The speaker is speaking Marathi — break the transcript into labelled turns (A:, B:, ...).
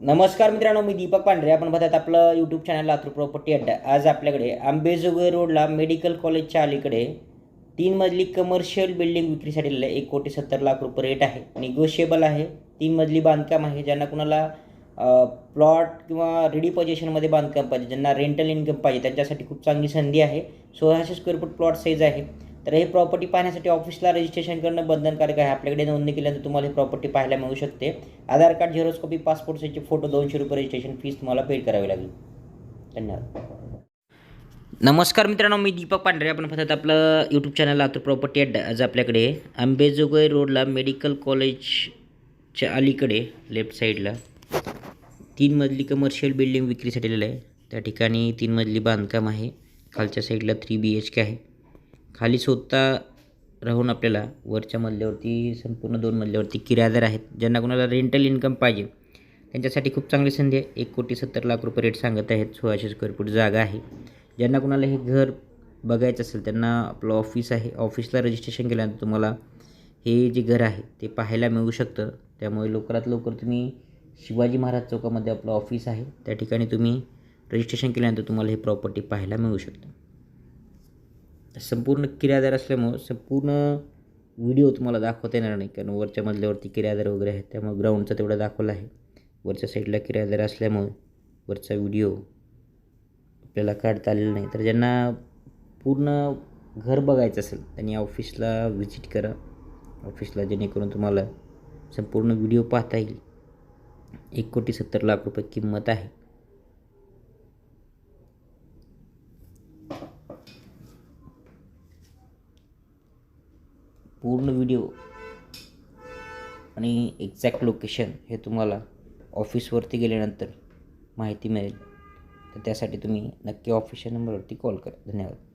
A: नमस्कार मित्रांनो मी दीपक पांढरे. आपण बघत आपलं यूट्यूब चॅनल लातूर प्रॉपर्टी अड्डा. आज आपल्याकडे आंबेजोगाई रोडला मेडिकल कॉलेजच्या अलीकडे तीन मजली कमर्शियल बिल्डिंग विक्रीसाठी एक कोटी सत्तर लाख रुपये रेट आहे. निगोशिएबल आहे. तीन मजली बांधकाम आहे ज्यांना कुणाला प्लॉट किंवा रेडी पोझिशनमध्ये बांधकाम पाहिजे ज्यांना रेंटल इन्कम पाहिजे त्यांच्यासाठी खूप चांगली संधी आहे. सोळाशे स्क्वेअर फूट प्लॉट साईज आहे. तर हे प्रॉपर्टी पाहण्यासाठी ऑफिसला रजिस्ट्रेशन करणं बंधनकारक आहे. आपल्याकडे नोंदणी केल्यानंतर तुम्हाला ही प्रॉपर्टी पाहायला मिळू शकते. Aadhaar card xerox copy passport साईजचे फोटो दोनशे रुपये रजिस्ट्रेशन फीस तुम्हाला पेड करावी लागेल. धन्यवाद. नमस्कार मित्रांनो मी दीपक पांढरे. आपण फक्त आपलं यूट्यूब चॅनल लातूर प्रॉपर्टी अड्डा आज आपल्याकडे आंबेजोगाई रोडला मेडिकल कॉलेजच्या अलीकडे लेफ्ट साईडला तीन मजली कमर्शियल बिल्डिंग विक्रीसाठी आहे. त्या ठिकाणी तीन मजली बांधकाम आहे. खालच्या साईडला थ्री बी एच के आहे. खाली स्वतः राहून आपल्याला वरच्या मजल्यावरती संपूर्ण दोन मजल्यावरती किरायदार आहेत ज्यांना कोणाला रेंटल इन्कम पाहिजे. त्यांच्यासाठी खूप चांगली संधी आहे. एक कोटी सत्तर लाख रुपये रेट सांगत आहेत सोळाशे स्क्वेअर फूट जागा आहे. ज्यांना कोणाला हे घर बघायचं असेल त्यांना आपलं ऑफिस आहे. ऑफिसला रजिस्ट्रेशन केल्यानंतर तुम्हाला हे जे घर आहे ते पाहायला मिळू शकतं. त्यामुळे लवकरात लवकर तुम्ही शिवाजी महाराज चौकामध्ये आपलं ऑफिस आहे. त्या ठिकाणी तुम्ही रजिस्ट्रेशन केल्यानंतर तुम्हाला हे प्रॉपर्टी पाहायला मिळू शकतं. संपूर्ण किरायादार असल्यामुळं संपूर्ण व्हिडिओ तुम्हाला दाखवता येणार नाही कारण वरच्या मजल्यावरती किरायादार वगैरे आहेत त्यामुळे ग्राउंडचा तेवढा दाखवला आहे. वरच्या साईडला किरायादार असल्यामुळे वरचा व्हिडिओ आपल्याला काढता आलेला नाही. तर ज्यांना पूर्ण घर बघायचं असेल त्यांनी ऑफिसला व्हिजिट करा. ऑफिसला जेणेकरून तुम्हाला संपूर्ण व्हिडिओ पाहता येईल. एक कोटी सत्तर लाख रुपये किंमत आहे. पूर्ण व्हिडिओ आणि एक्झॅक्ट लोकेशन हे तुम्हाला ऑफिसवरती गेल्यानंतर माहिती मिळेल. तर त्यासाठी तुम्ही नक्की ऑफिशियल नंबरवरती कॉल करा. धन्यवाद.